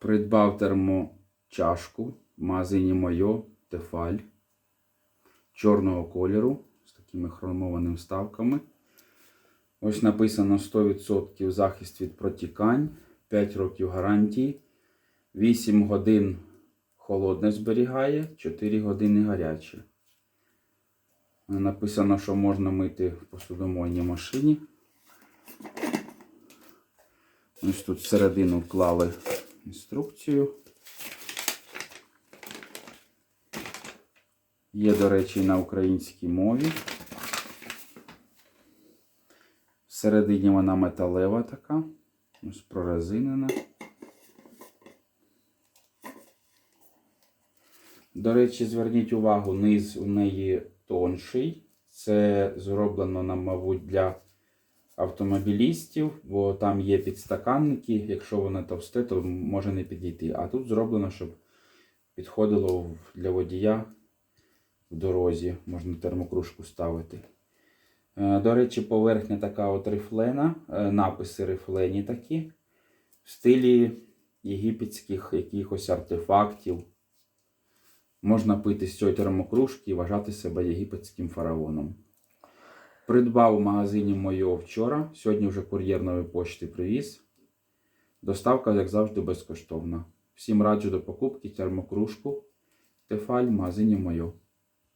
Придбав термочашку в магазині Мойо Тефаль чорного кольору з такими хромованими вставками. Ось написано 100% захист від протікань, 5 років гарантії, 8 годин холодне зберігає, 4 години гаряче. Написано, що можна мити в посудомойній машині. Ось тут всередину вклали інструкцію. Є, до речі, на українській мові. Всередині вона металева така, ось прорезинена. До речі, зверніть увагу, низ у неї тонший. Це зроблено, нам, мабуть, для автомобілістів, бо там є підстаканники. Якщо воно товсте, то може не підійти. А тут зроблено, щоб підходило для водія в дорозі. Можна термокружку ставити. Е, До речі, поверхня така от рифлена, е, написи рифлені такі, в стилі єгипетських якихось артефактів. Можна пити з цієї термокружки і вважати себе єгипетським фараоном. Придбав у магазині моєго вчора. Сьогодні вже кур'єр нової почти привіз. Доставка, як завжди, безкоштовна. Всім раджу до покупки термокружку Тефаль в магазині Мойо.